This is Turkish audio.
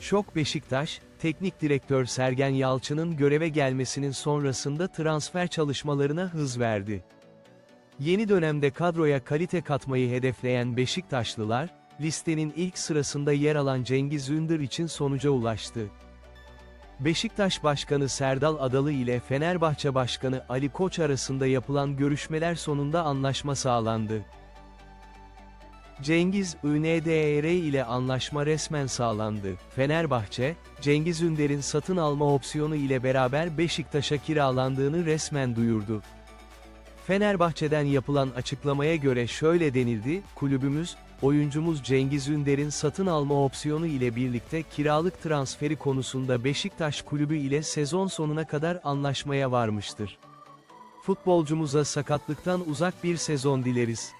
Şok Beşiktaş, teknik direktör Sergen Yalçın'ın göreve gelmesinin sonrasında transfer çalışmalarına hız verdi. Yeni dönemde kadroya kalite katmayı hedefleyen Beşiktaşlılar, listenin ilk sırasında yer alan Cengiz Ünder için sonuca ulaştı. Beşiktaş Başkanı Serdal Adalı ile Fenerbahçe Başkanı Ali Koç arasında yapılan görüşmeler sonunda anlaşma sağlandı. Cengiz UNDR ile anlaşma resmen sağlandı. Fenerbahçe, Cengiz Ünder'in satın alma opsiyonu ile beraber Beşiktaş'a kiralandığını resmen duyurdu. Fenerbahçe'den yapılan açıklamaya göre şöyle denildi, kulübümüz, oyuncumuz Cengiz Ünder'in satın alma opsiyonu ile birlikte kiralık transferi konusunda Beşiktaş kulübü ile sezon sonuna kadar anlaşmaya varmıştır. Futbolcumuza sakatlıktan uzak bir sezon dileriz.